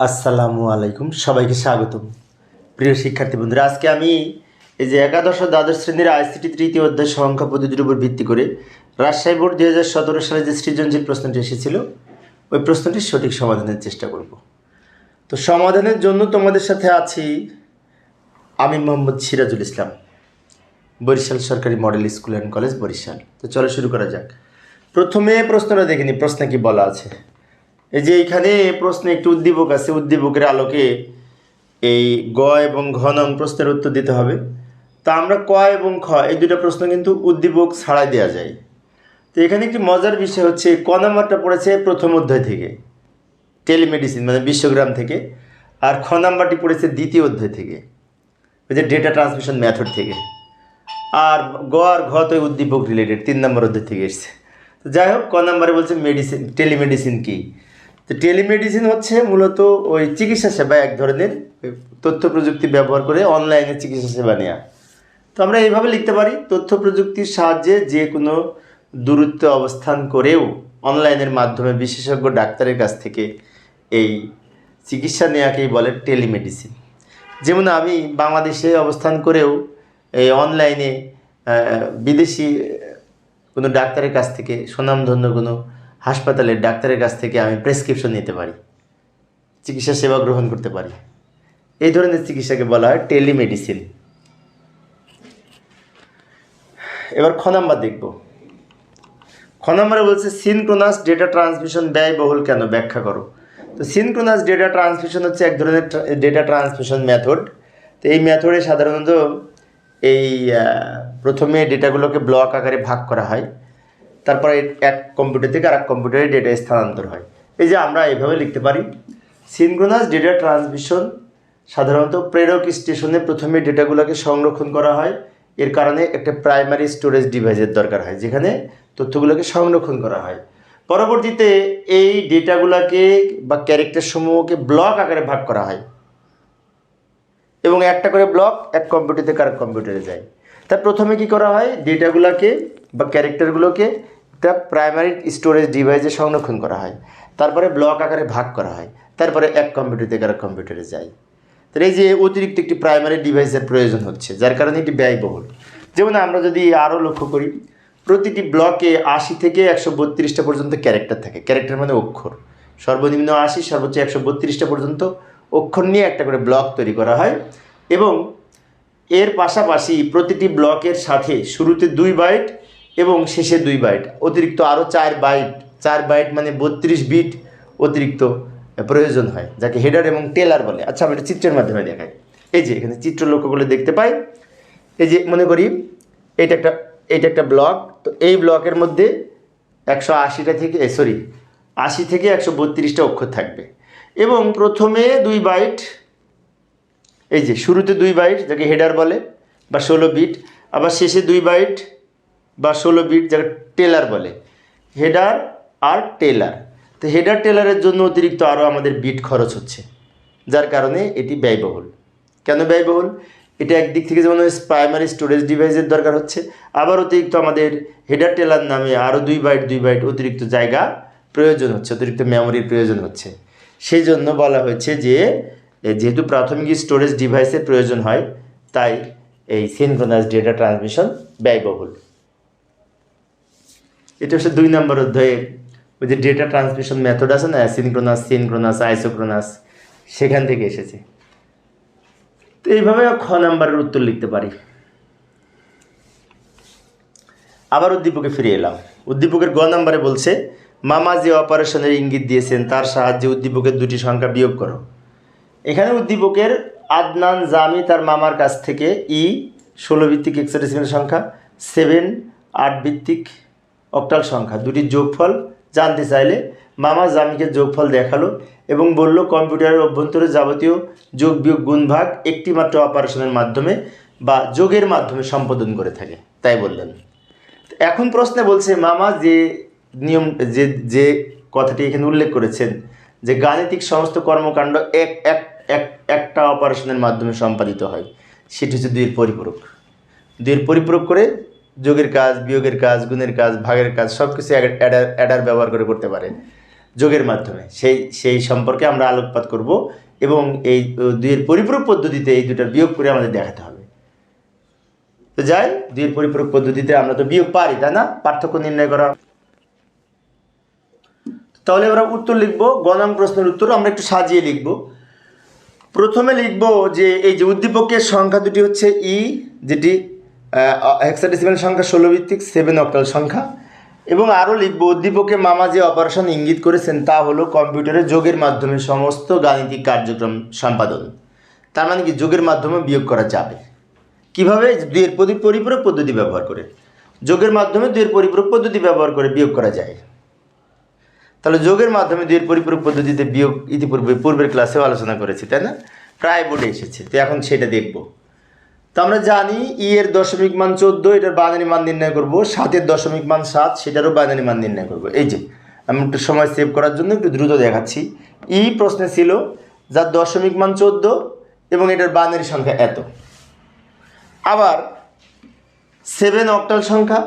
আসসালামু আলাইকুম, সবাইকে স্বাগতম। প্রিয় শিক্ষার্থী বন্ধুরা, আজকে আমি এই যে একাদশ ও দ্বাদশ শ্রেণির আইসিটি তৃতীয় অধ্যায় সংখ্যা পদ্ধতির উপর ভিত্তি করে রাজশাহী বোর্ড দুই হাজার সতেরো সালে যে সৃজনশীল প্রশ্নটি এসেছিল, ওই প্রশ্নটির সঠিক সমাধানের চেষ্টা করব। তো সমাধানের জন্য তোমাদের সাথে আছি আমি মোহাম্মদ সিরাজুল ইসলাম, বরিশাল সরকারি model school and college Barishal. তো চলো শুরু করা যাক। প্রথমে প্রশ্নটা দেখে নিই, প্রশ্নে কি বলা আছে? এই যে এইখানে প্রশ্নে একটি উদ্দীপক আছে, উদ্দীপকের আলোকে এই গ এবং ঘ নং প্রশ্নের উত্তর দিতে হবে। তা আমরা ক এবং খ, এই দুটো প্রশ্ন কিন্তু উদ্দীপক ছাড়াই দেওয়া যায়। তো এখানে একটি মজার বিষয় হচ্ছে, ক নাম্বারটা পড়েছে প্রথম অধ্যায় থেকে, টেলিমেডিসিন মানে বিশ্বগ্রাম থেকে, আর খ নাম্বারটি পড়েছে দ্বিতীয় অধ্যায় থেকে, ওই যে ডেটা ট্রান্সমিশন মেথড থেকে। আর গ আর ঘ তো উদ্দীপক রিলেটেড তিন নম্বর অধ্যায় থেকে এসছে। তো যাই হোক, ক নম্বরে বলছে মেডিসিন, টেলিমেডিসিন কি? তো টেলিমেডিসিন হচ্ছে মূলত ওই চিকিৎসা সেবা এক ধরনের তথ্য প্রযুক্তি ব্যবহার করে অনলাইনে চিকিৎসা সেবা নেওয়া তো আমরা এইভাবে লিখতে পারি, তথ্য প্রযুক্তির সাহায্যে যে কোনো দূরত্বে অবস্থান করেও অনলাইনের মাধ্যমে বিশেষজ্ঞ ডাক্তারের কাছ থেকে এই চিকিৎসা নেওয়াকেই বলে টেলিমেডিসিন যেমন আমি বাংলাদেশে অবস্থান করেও এই অনলাইনে বিদেশি কোনো ডাক্তারের কাছ থেকে সুনামধন্য কোনো হাসপাতালের ডাক্তারের কাছ থেকে আমি প্রেসক্রিপশন নিতে পারি, চিকিৎসা সেবা গ্রহণ করতে পারি। এই ধরনের চিকিৎসাকে বলা হয় টেলিমেডিসিন। এবার খ নাম্বার দেখব। খ নম্বরে বলছে, সিনক্রোনাস ডেটা ট্রান্সমিশন ব্যয়বহুল কেন? ব্যাখ্যা করো। তো সিনক্রোনাস ডেটা ট্রান্সমিশন হচ্ছে এক ধরনের ডেটা ট্রান্সমিশন মেথড। তো এই মেথডে সাধারণত এই প্রথমে ডেটাগুলোকে ব্লক আকারে ভাগ করা হয়। তারপরে এক কম্পিউটার থেকে আর এক কম্পিউটারে ডেটা স্থানান্তর হয়। এই যে আমরা এইভাবে লিখতে পারি সিনক্রোনাস ডেটা ট্রান্সমিশন সাধারণত প্রেরক স্টেশনে প্রথমে ডেটাগুলোকে সংরক্ষণ করা হয়। এর কারণে একটা প্রাইমারি স্টোরেজ ডিভাইসের দরকার হয়, যেখানে তথ্যগুলোকে সংরক্ষণ করা হয়। পরবর্তীতে এই ডেটাগুলোকে বা ক্যারেক্টার সমূহকে ব্লক আকারে ভাগ করা হয়। এবং একটা করে ব্লক এক কম্পিউটার থেকে আরেক কম্পিউটারে যায়। তা প্রথমে কি করা হয়? ডেটাগুলোকে বা ক্যারেক্টারগুলোকে একটা প্রাইমারি স্টোরেজ ডিভাইসে সংরক্ষণ করা হয়। তারপরে ব্লক আকারে ভাগ করা হয়। তারপরে এক কম্পিউটার থেকে আরেক কম্পিউটারে যায়। তাহলে এই যে অতিরিক্ত একটি প্রাইমারি ডিভাইসের প্রয়োজন হচ্ছে, যার কারণে এটি ব্যয়বহুল। যেমন আমরা যদি আরও লক্ষ্য করি, প্রতিটি ব্লকে আশি থেকে একশো বত্রিশটা পর্যন্ত ক্যারেক্টার থাকে। ক্যারেক্টার মানে অক্ষর। সর্বনিম্ন আশি, সর্বোচ্চ একশো বত্রিশটা পর্যন্ত অক্ষর নিয়ে একটা করে ব্লক তৈরি করা হয়। এবং এর পাশাপাশি প্রতিটি ব্লকের সাথে শুরুতে দুই বাইট এবং শেষে দুই বাইট, অতিরিক্ত আরও চার বাইট চার বাইট মানে বত্রিশ বিট অতিরিক্ত প্রয়োজন হয়, যাকে হেডার এবং টেলার বলে। আচ্ছা আমি এটা চিত্রের মাধ্যমে দেখাই। এই যে, এখানে চিত্র লক্ষ্য করলে দেখতে পাই। এই যে, মনে করি, এটা একটা এটা একটা ব্লক। তো এই ব্লকের মধ্যে একশো আশিটা থেকে সরি, আশি থেকে একশো বত্রিশটা অক্ষর থাকবে। এবং প্রথমে দুই বাইট এই যে শুরুতে দুই বাইট, যাকে হেডার বলে, বা ষোলো বিট, আবার শেষে দুই বাইট, বা ষোলো বিট, যাকে টেলার বলে। হেডার আর টেলার। তো হেডার টেলারের জন্য অতিরিক্ত আরও আমাদের বিট খরচ হচ্ছে, যার কারণে এটি ব্যয়বহুল। কেন ব্যয়বহুল? এটা একদিক থেকে যেমন প্রাইমারি স্টোরেজ ডিভাইসের দরকার হচ্ছে, আবার অতিরিক্ত আমাদের হেডার টেলার নামে আরও দুই বাইট দুই বাইট অতিরিক্ত জায়গা প্রয়োজন হচ্ছে, অতিরিক্ত মেমোরির প্রয়োজন হচ্ছে। সেই জন্য বলা হয়েছে যে যেহেতু প্রাথমিক স্টোরেজ ডিভাইসের প্রয়োজন হয়, তাই এই সিনক্রোনাস ডেটা ট্রান্সমিশন ব্যয়বহুল। এটা হচ্ছে দুই নম্বর অধ্যায়ে, ওই যে ডেটা ট্রান্সমিশন মেথড আছে না সিনক্রোনাস সিনক্রোনাস আইসোক্রোনাস সেখান থেকে এসেছে। তো এইভাবে খ নাম্বারের উত্তর লিখতে পারি। আবার উদ্দীপকে ফিরে এলাম। উদ্দীপকের গ নাম্বারে বলছে, মামা যে অপারেশনের ইঙ্গিত দিয়েছেন, তার সাহায্যে উদ্দীপকের দুটি সংখ্যা বিয়োগ করো। এখানে উদ্দীপকের আদনান জামি তার মামার কাছ থেকে ই, ষোলো ভিত্তিক এক্সরেসিমের সংখ্যা সেভেন আট ভিত্তিক অক্টাল সংখ্যা দুটির যোগফল জানতে চাইলে মামা জামিকে যোগফল দেখাল এবং বলল, কম্পিউটারের অভ্যন্তরে যাবতীয় যোগ বিয়োগ গুণ ভাগ একটি মাত্র অপারেশনের মাধ্যমে বা যোগের মাধ্যমে সম্পাদন করে থাকে। তাই বললেন। এখন প্রশ্নে বলছে, মামা যে নিয়ম, যে যে কথাটি এখানে উল্লেখ করেছেন, যে গাণিতিক সমস্ত কর্মকাণ্ড এক এক এক, একটা অপারেশনের মাধ্যমে সম্পাদিত হয়। সেটি হচ্ছে দুইয়ের পরিপূরক। দুইয়ের পরিপূরক করে যোগের কাজ, বিয়োগের কাজ, গুণের কাজ, ভাগের কাজ সব কিছু অ্যাডার অ্যাডার ব্যবহার করে করতে পারে যোগের মাধ্যমে। সেই সেই সম্পর্কে আমরা আলোকপাত করব এবং এই দুইয়ের পরিপূরক পদ্ধতিতে এই দুটার বিয়োগ করে আমাদের দেখাতে হবে। তো যাই, দুইয়ের পরিপূরক পদ্ধতিতে আমরা তো বিয়োগ পারি, তাই না? পার্থক্য নির্ণয় করা। তাহলে আমরা উত্তর লিখব গণাম প্রশ্নের উত্তর আমরা একটু সাজিয়ে লিখব। প্রথমে লিখব যে এই যে উদ্দীপকের সংখ্যা দুটি হচ্ছে ই যেটি হেক্সাডেসিমাল সংখ্যা ষোলো ভিত্তিক সেভেন অক্টাল সংখ্যা। এবং আরও লিখব, উদ্দীপকে মামা যে অপারেশন ইঙ্গিত করেছেন তা হলো কম্পিউটারে যোগের মাধ্যমে সমস্ত গাণিতিক কার্যক্রম সম্পাদন। তার মানে কি, যোগের মাধ্যমে বিয়োগ করা যাবে। কীভাবে? দুইয়ের পরি- পরিপূরক পদ্ধতি ব্যবহার করে। যোগের মাধ্যমে দুইয়ের পরিপূরক পদ্ধতি ব্যবহার করে বিয়োগ করা যায়। তাহলে যোগের মাধ্যমে দুইয়ের পরিপূরক পদ্ধতিতে বিয়োগ ইতিপূর্বে পূর্বের ক্লাসেও আলোচনা করেছি, তাই না? প্রায় বোর্ডে এসেছে, তো এখন সেটা দেখব। তো আমরা জানি ই এর দশমিক মান চোদ্দ, এটার বাইনারি মান নির্ণয় করব সাতের দশমিক মান সাত, সেটারও বাইনারি মান নির্ণয় করব। এই যে, আমি একটু সময় সেভ করার জন্য একটু দ্রুত দেখাচ্ছি। ই প্রশ্নে ছিল, যার দশমিক মান চোদ্দ এবং এটার বাইনারি সংখ্যা এত। আবার সেভেন অক্টাল সংখ্যা,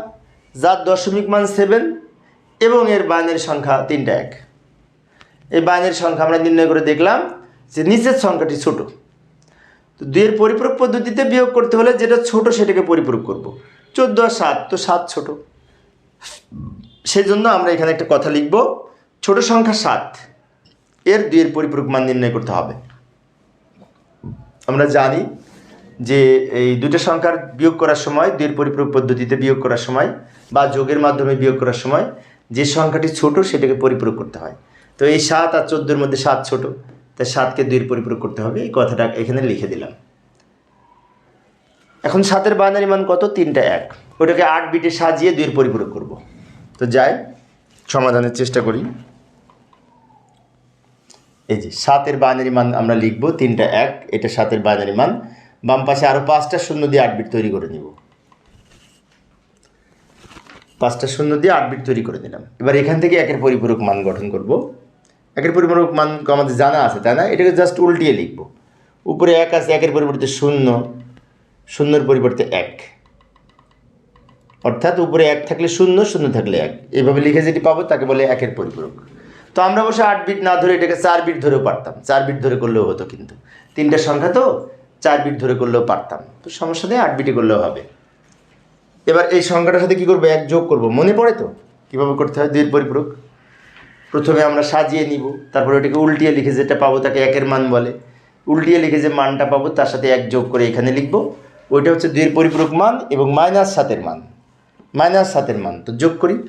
যার দশমিক মান সেভেন এবং এর বাইনের সংখ্যা তিনটা এক। এই বাইনের সংখ্যা আমরা নির্ণয় করে দেখলাম যে নিচের সংখ্যাটি ছোট। তো দুইয়ের পরিপূরক পদ্ধতিতে বিয়োগ করতে হলে যেটা ছোট সেটাকে পরিপূরক করব। চোদ্দ আর সাত, তো সাত ছোট। সেই জন্য আমরা এখানে একটা কথা লিখব, ছোট সংখ্যা সাত। এর দুইয়ের পরিপূরক মান নির্ণয় করতে হবে। আমরা জানি যে এই দুটো সংখ্যার বিয়োগ করার সময়, দুইয়ের পরিপূরক পদ্ধতিতে বিয়োগ করার সময় বা যোগের মাধ্যমে বিয়োগ করার সময় যে সংখ্যাটি ছোট সেটাকে পরিপূরক করতে হয়। তো এই সাত আর চোদ্দোর মধ্যে সাত ছোট তাই সাতকে দুইয়ের পরিপূরক করতে হবে। এই কথাটা এখানে লিখে দিলাম। এখন সাতের বাইনারি মান কত? তিনটা এক। ওটাকে আট বিটে সাজিয়ে দুইয়ের পরিপূরক করব। তো যাই, সমাধানের চেষ্টা করি। এই যে সাতের বাইনারি মান আমরা লিখব, তিনটা এক, এটা সাতের বাইনারি মান। বাম পাশে আরও পাঁচটা শূন্য দিয়ে আট বিট তৈরি করে নিব। পাঁচটা শূন্য দিয়ে আট বিট তৈরি করে দিলাম। এবার এখান থেকে একের পরিপূরক মান গঠন করব। একের পরিপূরক মান আমাদের জানা আছে, তাই না? এটাকে জাস্ট উল্টিয়ে লিখব। উপরে এক আছে, একের পরিবর্তে শূন্য, শূন্যর পরিবর্তে এক। অর্থাৎ উপরে এক থাকলে শূন্য শূন্য থাকলে এক। এইভাবে লিখে যেটি পাবো, তাকে বলে একের পরিপূরক। তো আমরা অবশ্য আট বিট না ধরে এটাকে চার বিট ধরেও পারতাম। চার বিট ধরে করলেও হতো কিন্তু। তিনটা সংখ্যা তো চার বিট ধরে করলেও পারতাম। তো সমস্যা নেই, আট বিটে করলেও হবে। এবার এই সংখ্যাটার সাথে কী করব? এক যোগ করব। মনে পড়ে তো? কীভাবে করতে হয়? দুইয়ের পরিপূরক। প্রথমে আমরা সাজিয়ে নিব। তারপরে ওটাকে উল্টিয়ে লিখে যেটা পাবো তাকে একের মান বলে। উল্টিয়ে লিখে যে মানটা পাবো, তার সাথে এক যোগ করে এখানে লিখব। ওইটা হচ্ছে দুইয়ের পরিপূরক মান এবং মাইনাস সাতের মান। মাইনাস সাতের মান। তো যোগ করি।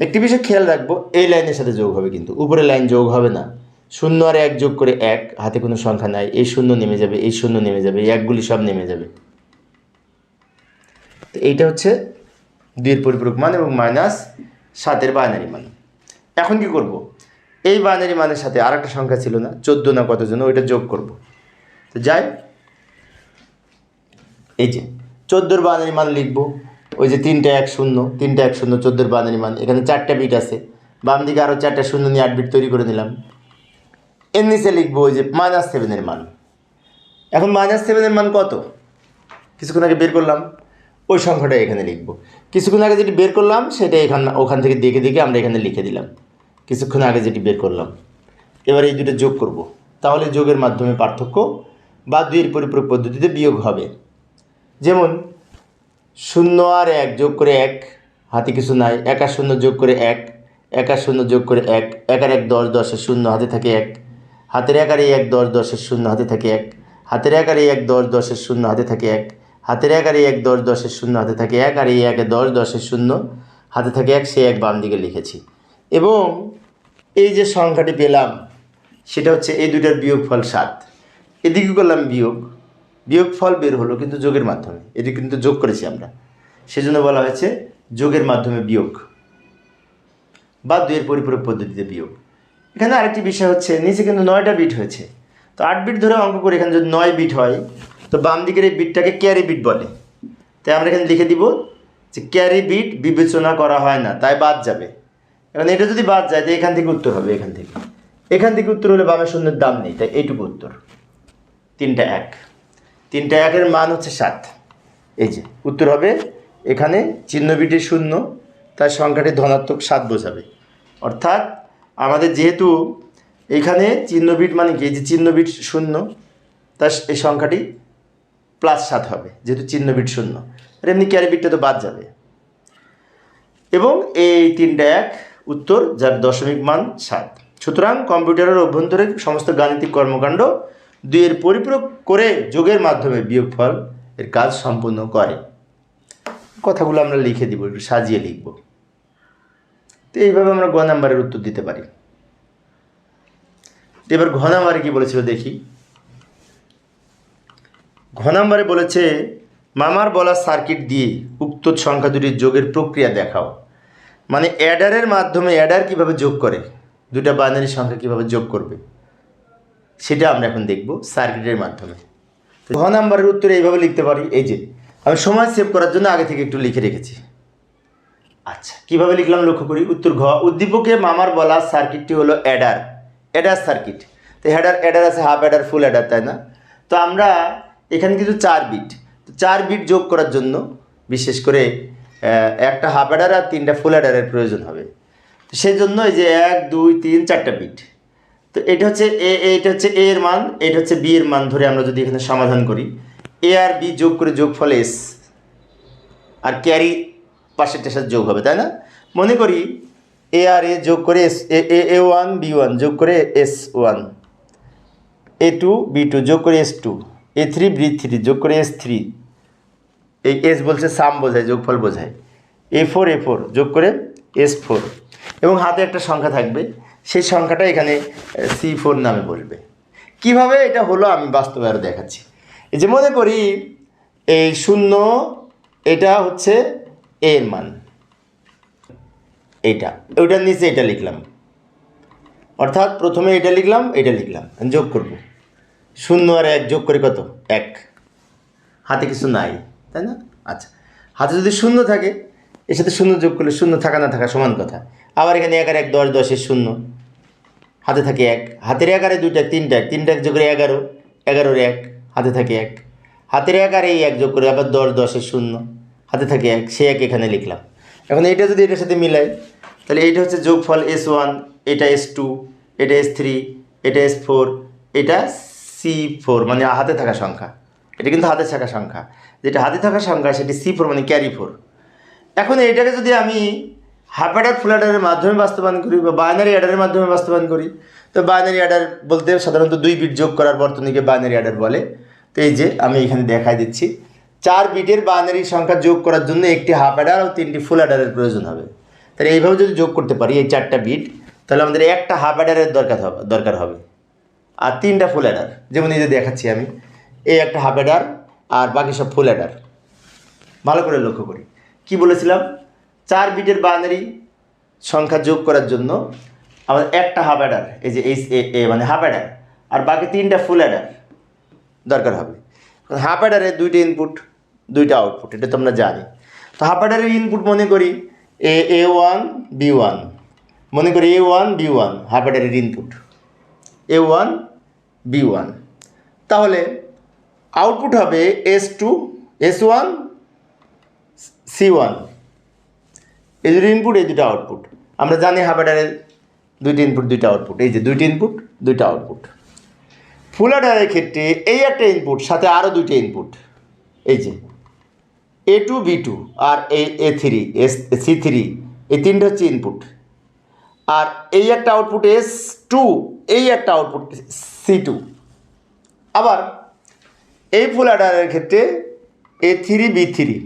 একটি বিষয় খেয়াল রাখব, এই লাইনের সাথে যোগ হবে কিন্তু। উপরে লাইন যোগ হবে না। শূন্য আর এক যোগ করে এক, হাতে কোনো সংখ্যা নাই। এই শূন্য নেমে যাবে, এই শূন্য নেমে যাবে, এই একগুলি সব নেমে যাবে। তো এইটা হচ্ছে দুইয়ের পরিপূরক মান এবং মাইনাস সাতের বাইনারি মান। এখন কি করব? এই বাইনারি মানের সাথে আর একটা সংখ্যা ছিল না, চোদ্দ না কত জন ওইটা যোগ করব। তো যাই, এই যে চোদ্দোর বাইনারি মান লিখব, ওই যে তিনটা এক শূন্য, তিনটা এক শূন্য, চোদ্দোর বাইনারি মান, এখানে চারটা বিট আছে, বাম দিকে আরও চারটা শূন্য নিয়ে আট বিট তৈরি করে নিলাম। এর নিচে লিখব ওই যে মাইনাস সেভেনের মান। এখন মাইনাস সেভেনের মান কত? কিছুক্ষণ আগে বের করলাম। ওই সংখ্যাটা এখানে লিখব। কিছুক্ষণ আগে যেটি বের করলাম, সেটা এখান, ওখান থেকে দেখে দেখে আমরা এখানে লিখে দিলাম। কিছুক্ষণ আগে যেটি বের করলাম। এবার এই দুটো যোগ করব। তাহলে যোগের মাধ্যমে পার্থক্য বা দুইয়ের পরিপূরক পদ্ধতিতে বিয়োগ হবে। যেমন, শূন্য আর এক যোগ করে এক, হাতে কিছু নাই। এক আর শূন্য যোগ করে এক এক আর শূন্য যোগ করে এক এক আর এক দশ দশের শূন্য, হাতে থাকে এক। হাতের এক আর এই এক, দশ দশের শূন্য, হাতে থাকে এক। হাতের এক আর এক, দশ দশের শূন্য, হাতে থাকে এক। হাতের এক আর এক দশ দশের শূন্য হাতে থাকে এক আর এই একে দশ দশের শূন্য হাতে থাকে এক, সে এক বাম দিকে লিখেছি। এবং এই যে সংখ্যাটি পেলাম, সেটা হচ্ছে এই দুটার বিয়োগফল সাত। এদিকে করলাম বিয়োগ। বিয়োগফল বের হলো কিন্তু যোগের মাধ্যমে। এটি কিন্তু যোগ করেছি আমরা। সেজন্য বলা হয়েছে যোগের মাধ্যমে বিয়োগ বা দুইয়ের পরিপূরক পদ্ধতিতে বিয়োগ। এখানে আরেকটি বিষয় হচ্ছে, নিচে কিন্তু নয়টা বিট হয়েছে। তো আট বিট ধরে অঙ্ক করে এখানে যদি নয় বিট হয় তো বাম দিকের এই বিটটাকে ক্যারি বিট বলে। তাই আমরা এখানে লিখে দিব যে ক্যারি বিট বিবেচনা করা হয় না, তাই বাদ যাবে। এখন এটা যদি বাদ যায়, তো এখান থেকে উত্তর হবে, এখান থেকে। এখান থেকে উত্তর হলে বামের শূন্যের দাম নেই, তাই এইটুকু উত্তর। তিনটা এক। তিনটা একের মান হচ্ছে সাত। এই যে, উত্তর হবে এখানে চিহ্ন বিটি শূন্য, তার সংখ্যাটি ধনাত্মক সাত বোঝাবে। অর্থাৎ আমাদের যেহেতু এখানে চিহ্ন বিট মানে কি? যে চিহ্ন বিট শূন্য, তার এই সংখ্যাটি প্লাস সাত হবে, যেহেতু চিহ্ন বিট শূন্য। আর এমনি ক্যারি বিটটা তো বাদ যাবে। এবং এই তিনটা এক উত্তর যার দশমিক মান সাত। সুতরাং কম্পিউটারের অভ্যন্তরে সমস্ত গাণিতিক কর্মকাণ্ড দুইয়ের পরিপূরক করে যোগের মাধ্যমে বিয়োগফল এর কাজ সম্পূর্ণ করে। কথাগুলো আমরা লিখে দিব, একটু সাজিয়ে লিখব। তো এইভাবে আমরা গ নাম্বারের উত্তর দিতে পারি। এবার ঘ নাম্বারে কি বলেছিল দেখি। ঘ নাম্বারে বলেছে, মামার বলা সার্কিট দিয়ে উক্ত সংখ্যা দুটির যোগের প্রক্রিয়া দেখাও। মানে অ্যাডারের মাধ্যমে অ্যাডার কীভাবে যোগ করে, দুটা বাইনারি সংখ্যা কীভাবে যোগ করবে, সেটা আমরা এখন দেখব সার্কিটের মাধ্যমে। ঘ নাম্বারের উত্তরে এইভাবে লিখতে পারি, এই যে, আমি সময় সেভ করার জন্য আগে থেকে একটু লিখে রেখেছি। আচ্ছা কীভাবে লিখলাম লক্ষ্য করি, উত্তর ঘ, উদ্দীপকে মামার বলা সার্কিটটি হলো অ্যাডার অ্যাডার সার্কিট। তো হ্যাডার অ্যাডার আছে, হাফ অ্যাডার, ফুল অ্যাডার, তাই না? তো আমরা এখানে কিন্তু চার বিট তো চার বিট যোগ করার জন্য বিশেষ করে একটা হাফ অ্যাডার আর তিনটা ফুল অ্যাডারের প্রয়োজন হবে। তো সেই জন্য এই যে এক, দুই, তিন, চারটা বিট তো এটা হচ্ছে এ, এটা হচ্ছে এ এর মান, এটা হচ্ছে বি এর মান ধরে আমরা যদি এখানে সমাধান করি। এ আর বি যোগ করে যোগ ফলে এস। আর ক্যারি পাশেরটার সাথে যোগ হবে, তাই না? মনে করি এ আর এ যোগ করে S A A one, B one যোগ করে S one. A two, B two যোগ করে S two. A three B three যোগ করে এস থ্রি। এই এস বলছে সাম বোঝায়, যোগফল বোঝায়। এ ফোর এ ফোর যোগ করে এস ফোর। এবং হাতে একটা সংখ্যা থাকবে, সেই সংখ্যাটা এখানে সি ফোর নামে বসবে কীভাবে এটা হলো আমি বাস্তবে আরও দেখাচ্ছি। এই যে মনে করি, এই শূন্য, এটা হচ্ছে এর মান। এইটা, ওইটার নিচে এটা লিখলাম। অর্থাৎ প্রথমে এটা লিখলাম এটা লিখলাম, যোগ করব। শূন্য আর এক যোগ করে কত? এক। হাতে কিছু নাই, তাই না? আচ্ছা। হাতে যদি শূন্য থাকে, এর সাথে শূন্য যোগ করলে শূন্য থাকা না থাকা সমান কথা। আবার এখানে এক আর এক, দশ দশের শূন্য। হাতে থাকে এক। হাতের এক আরে দুইটা তিনটা এক। তিনটা এক যোগ করে এগারো। এগারোর এক, হাতে থাকে এক। হাতের এক এই এক যোগ করে আবার দশ দশের শূন্য। হাতে থাকে এক, সে এক এখানে লিখলাম। এখন এইটা যদি এটার সাথে মিলাই, তাহলে এইটা হচ্ছে যোগফল এস ওয়ান, এটা এস টু, এটা এস থ্রি, এটা এস ফোর, এটা সি ফোর মানে হাতে থাকা সংখ্যা। এটা কিন্তু হাতে থাকা সংখ্যা। যেটা হাতে থাকা সংখ্যা, সেটি সি ফোর মানে ক্যারি ফোর এখন এটাকে যদি আমি হাফ অ্যাডার ফুল অ্যাডারের মাধ্যমে বাস্তবায়ন করি বা বাইনারি অ্যাডারের মাধ্যমে বাস্তবায়ন করি, তো বাইনারি অ্যাডার বলতে সাধারণত দুই বিট যোগ করার বর্তনীকে বাইনারি অ্যাডার বলে। তো এই যে আমি এখানে দেখাই দিচ্ছি, চার বিটের বাইনারি সংখ্যা যোগ করার জন্য একটি হাফ অ্যাডার ও তিনটি ফুল অ্যাডারের প্রয়োজন হবে। তাহলে এইভাবে যদি যোগ করতে পারি এই চারটা বিট তাহলে আমাদের একটা হাফ অ্যাডারের দরকার হবে দরকার হবে। আর তিনটা ফুল অ্যাডার যেমন এই যে দেখাচ্ছি আমি, এই একটা হাফ অ্যাডার আর বাকি সব ফুল অ্যাডার ভালো করে লক্ষ্য করি। কি বলেছিলাম? চার বিটের বাইনারি সংখ্যা যোগ করার জন্য আমাদের একটা হাফ অ্যাডার এই যে এইচ এ মানে হাফ অ্যাডার আর বাকি তিনটা ফুল অ্যাডার দরকার হবে। হাফ অ্যাডারে দুইটা ইনপুট দুইটা আউটপুট এটা তোমরা জানি। তো হাফ অ্যাডারের ইনপুট মনে করি A A one B one মনে করি A one B one half অ্যাডারের input A one B one তাহলে আউটপুট হবে S two S one C one এই দুটো ইনপুট এই দুটো আউটপুট আমরা জানি হাফাডারের দুইটি ইনপুট দুইটা আউটপুট এই যে দুইটি ইনপুট দুইটা আউটপুট ফুল অ্যাডারের ক্ষেত্রে এই একটা ইনপুট সাথে আরও দুইটা ইনপুট এই যে A two B two R A A three S C three এই তিনটা হচ্ছে ইনপুট আর এই একটা আউটপুট এস টু এই একটা আউটপুট সি টু আবার এই ফুল অ্যাডারের ক্ষেত্রে এ থ্রি বি থ্রি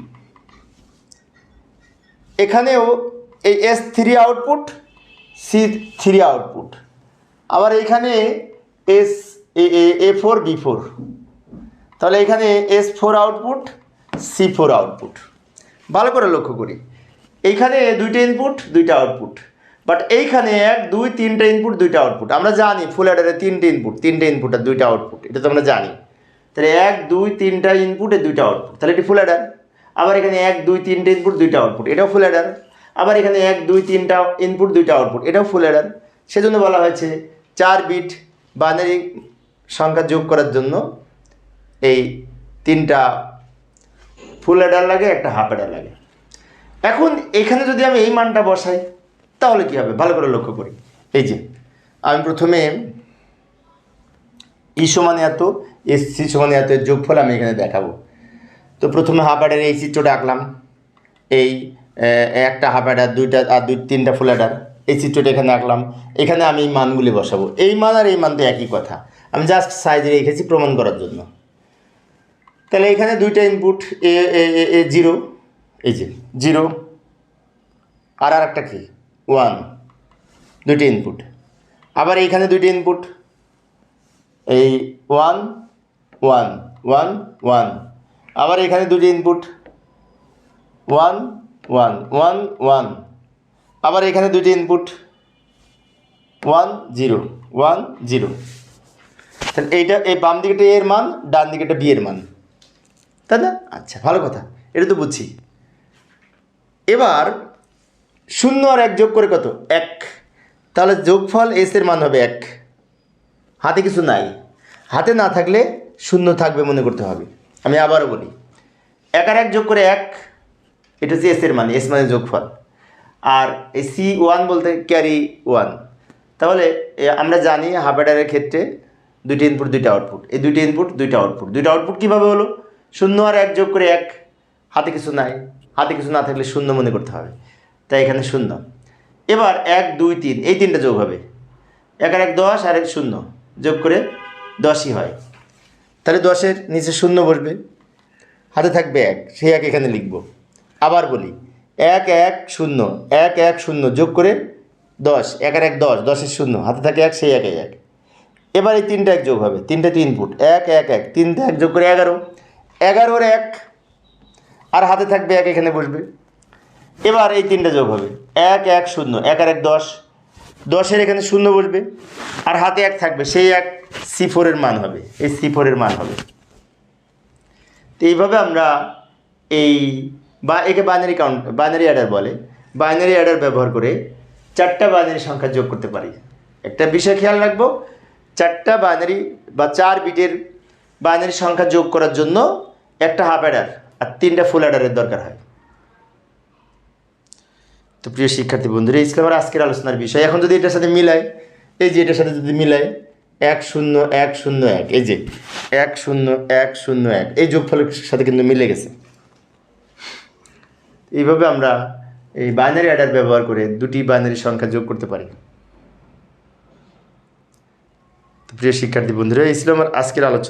এখানেও এই S three output C three output আবার এখানে S A four B four তাহলে এখানে S four output C four output ভালো করে লক্ষ্য করি। এইখানে দুইটা ইনপুট দুইটা আউটপুট বাট এইখানে এক, দুই, তিনটা ইনপুট দুইটা আউটপুট আমরা জানি ফুল অ্যাডারে তিনটে ইনপুট তিনটে ইনপুট আর দুইটা আউটপুট এটা তো আমরা জানি। তাহলে এক, দুই, তিনটা ইনপুট দুইটা আউটপুট তাহলে এটি ফুল অ্যাডার আবার এখানে এক, দুই, তিনটে ইনপুট দুইটা আউটপুট এটাও ফুল অ্যাডার আবার এখানে এক, দুই, তিনটা ইনপুট দুইটা আউটপুট এটাও ফুল অ্যাডার সেজন্য বলা হয়েছে চার বিট বাইনারি সংখ্যা যোগ করার জন্য এই তিনটা ফুল অ্যাডার লাগে, একটা হাফ অ্যাডার লাগে। এখন এখানে যদি আমি এই মানটা বসাই তাহলে কি হবে? ভালো করে লক্ষ্য করি। এই যে, আমি প্রথমে ই সমান এত, এস সি সমান এত যোগফল আমি এখানে দেখাবো। তো প্রথমে হাফ অ্যাডার এই চিত্রটা আঁকলাম। এই একটা হাফ অ্যাডার, দুইটা, আর দুই, তিনটা ফুল অ্যাডার এই চিত্রটা এখানে আঁকলাম। এখানে আমি এই মানগুলি বসাবো। এই মান আর এই মান তো একই কথা। আমি জাস্ট সাইজে রেখেছি প্রমাণ করার জন্য। তাহলে এখানে দুইটা ইনপুট এ জিরো এই যে জিরো আর আর একটা কি? ওয়ান, দুইটা ইনপুট আবার এইখানে দুইটা ইনপুট এই ওয়ান ওয়ান ওয়ান ওয়ান। আবার এখানে দুটি input one one one one. আবার এখানে দুটি input one, zero one, zero. তাহলে এইটা এই বাম দিকেটা এর মান, ডান দিকেটা বি এর মান। তাই না? আচ্ছা ভালো কথা। এটা তো বুঝছি। এবার শূন্য আর এক যোগ করে কত? এক। তাহলে যোগফল এস এর মান হবে এক। হাতে কিছু নাই। হাতে না থাকলে শূন্য থাকবে মনে করতে হবে। আমি আবারও বলি, এক আর এক যোগ করে এক, এটা হচ্ছে এস এর মানে এস মানে যোগফল। আর এই সি ওয়ান বলতে ক্যারি ওয়ান তাহলে আমরা জানি হাফেডারের ক্ষেত্রে দুইটি ইনপুট দুইটা আউটপুট এই দুইটি ইনপুট দুইটা আউটপুট দুইটা আউটপুট কীভাবে হলো? শূন্য আর এক যোগ করে এক, হাতে কিছু নাই। হাতে কিছু না থাকলে শূন্য মনে করতে হবে। তাই এখানে শূন্য। এবার এক, দুই, তিন, এই তিনটা যোগ হবে। এক আর এক দশ, আর এক শূন্য। যোগ করে দশই হয়। তাহলে দশের নিচে শূন্য বসবে। হাতে থাকবে এক, সেই এক এখানে লিখব। আবার বলি, এক এক, শূন্য, এক এক, শূন্য যোগ করে দশ, এক আর এক, দশ দশের শূন্য। হাতে থাকে এক, সেই এক এক। এবার এই তিনটা এক যোগ হবে। তিনটা তিন ফুট। এক এক এক। তিনটা এক যোগ করে এগারো। এগারোর এক। আর হাতে থাকবে এক এখানে বসবে। এবার এই তিনটা যোগ হবে। এক এক, শূন্য। এক আর এক, দশ। দশের এখানে শূন্য বসবে। আর হাতে এক থাকবে। সেই এক সি ফোরের মান হবে। এই সি ফোরের মান হবে। তো এইভাবে আমরা এই বা একে বাইনারি কাউন্ট বাইনারি অ্যাডার বলে। বাইনারি অ্যাডার ব্যবহার করে চারটা বাইনারি সংখ্যা যোগ করতে পারি। একটা বিষয় খেয়াল রাখব। চারটা বাইনারি বা চার বিটের বাইনারি সংখ্যা যোগ করার জন্য একটা হাফ অ্যাডার আর তিনটা ফুল অ্যাডারের দরকার হয়। তো প্রিয় শিক্ষার্থী বন্ধুরা ছিল আজকের আলোচনার বিষয়। এখন যদি এটার সাথে মিলাই, এই যে এটার সাথে যদি মিলাই, এক শূন্য এক শূন্য এক, এই যে এক শূন্য এক শূন্য এক, এই যোগফলের সাথে কিন্তু মিলে গেছে। এইভাবে আমরা এই বাইনারি অ্যাডার ব্যবহার করে দুটি বাইনারি সংখ্যা যোগ করতে পারি। প্রিয় শিক্ষার্থী বন্ধুরা আমার আজকের আলোচনা।